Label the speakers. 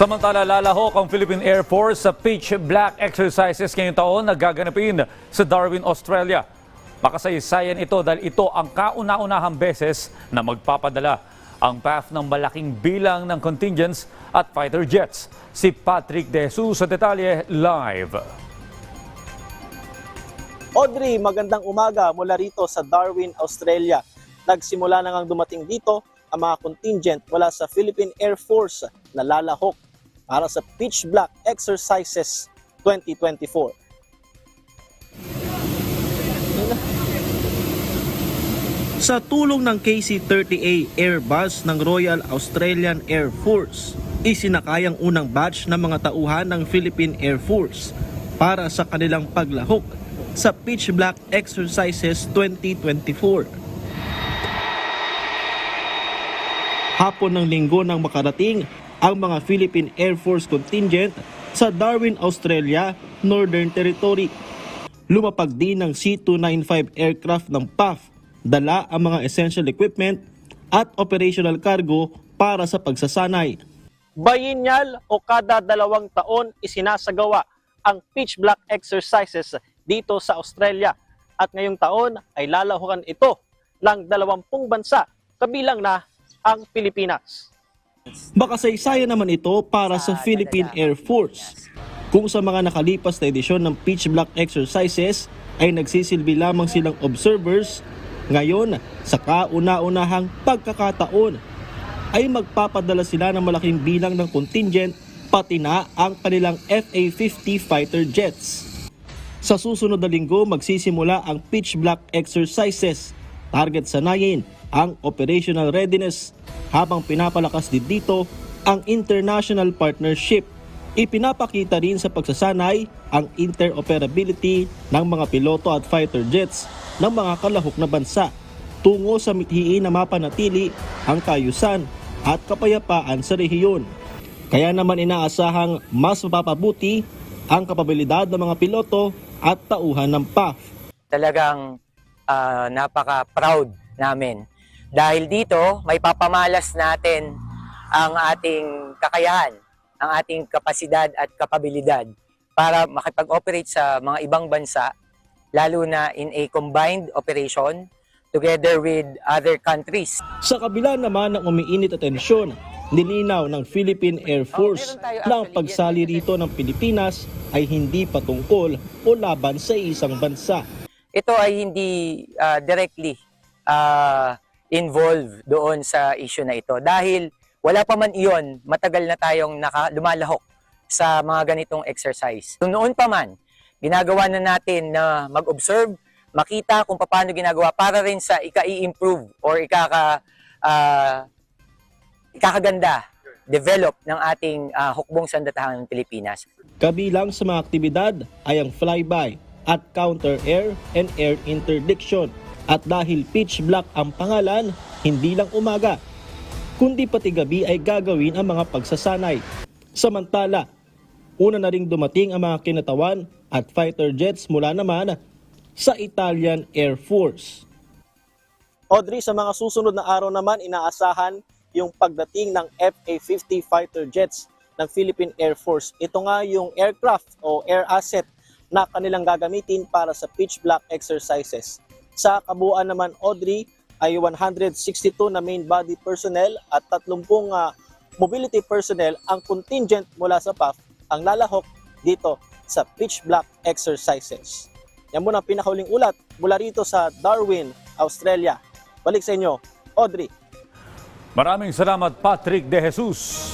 Speaker 1: Samantala, lalahok ang Philippine Air Force sa pitch black exercises ngayong taon na gaganapin sa Darwin, Australia. Makasaysayan ito dahil ito ang kauna-unahang beses na magpapadala ang path ng malaking bilang ng contingents at fighter jets. Si Patrick De Jesus sa detalye live.
Speaker 2: Audrey, magandang umaga mula rito sa Darwin, Australia. Nagsimula na ngang dumating dito ang mga contingent mula sa Philippine Air Force na lalahok para sa Pitch Black Exercises 2024. Sa tulong ng KC-30A Airbus ng Royal Australian Air Force, isinakayang unang batch ng mga tauhan ng Philippine Air Force para sa kanilang paglahok sa Pitch Black Exercises 2024. Hapon ng linggo nang makarating ang mga Philippine Air Force contingent sa Darwin, Australia, Northern Territory. Lumapag din ng C-295 aircraft ng PAF, dala ang mga essential equipment at operational cargo para sa pagsasanay. Bayinal o kada dalawang taon isinasagawa ang pitch black exercises dito sa Australia at ngayong taon ay lalahukan ito ng dalawampung bansa kabilang na ang Pilipinas. Makasaysayan naman ito para sa Philippine Air Force. Kung sa mga nakalipas na edisyon ng Pitch Black Exercises ay nagsisilbi lamang silang observers, ngayon sa kauna-unahang pagkakataon ay magpapadala sila ng malaking bilang ng contingent pati na ang kanilang FA-50 fighter jets. Sa susunod na linggo magsisimula ang pitch black exercises. Target sanayin ang operational readiness habang pinapalakas din dito ang international partnership. Ipinapakita rin sa pagsasanay ang interoperability ng mga piloto at fighter jets ng mga kalahok na bansa tungo sa mithiin na mapanatili ang kayusan at kapayapaan sa rehiyon. Kaya naman inaasahang mas mapapabuti ang kapabilidad ng mga piloto at tauhan ng PAF.
Speaker 3: talagang ah, napaka-proud namin. Dahil dito, may papamalas natin ang ating kakayahan, ang ating kapasidad at kapabilidad para makipag-operate sa mga ibang bansa, lalo na in a combined operation together with other countries.
Speaker 2: Sa kabila naman ng umiinit at tensyon, nilinaw ng Philippine Air Force
Speaker 3: meron tayo
Speaker 2: na ang pagsali rito ng Pilipinas ay hindi patungkol o laban sa isang bansa.
Speaker 3: Ito ay hindi ah, directly ah, involved doon sa issue na ito. Dahil wala pa man iyon, matagal na tayong naka, lumalahok sa mga ganitong exercise. So, noon pa man, ginagawa na natin na mag-observe, makita kung paano ginagawa para rin sa ika-improve or ikaka, ah, ikakaganda, develop ng ating ah, hukbong sandatahan ng Pilipinas.
Speaker 2: Kabilang sa mga aktibidad ay ang flyby at counter-air and air interdiction. At dahil pitch black ang pangalan, hindi lang umaga, kundi pati gabi ay gagawin ang mga pagsasanay. Samantala, una na ring dumating ang mga kinatawan at fighter jets mula naman sa Italian Air Force. Audrey, sa mga susunod na araw naman, inaasahan yung pagdating ng FA-50 fighter jets ng Philippine Air Force. Ito nga yung aircraft o air asset na kanilang gagamitin para sa pitch black exercises. Sa kabuuan naman, Audrey, ay 162 na main body personnel at 30 uh, mobility personnel ang contingent mula sa PAF ang lalahok dito sa pitch black exercises. Yan muna ang pinakauling ulat mula rito sa Darwin, Australia. Balik sa inyo, Audrey.
Speaker 1: Maraming salamat Patrick De Jesus.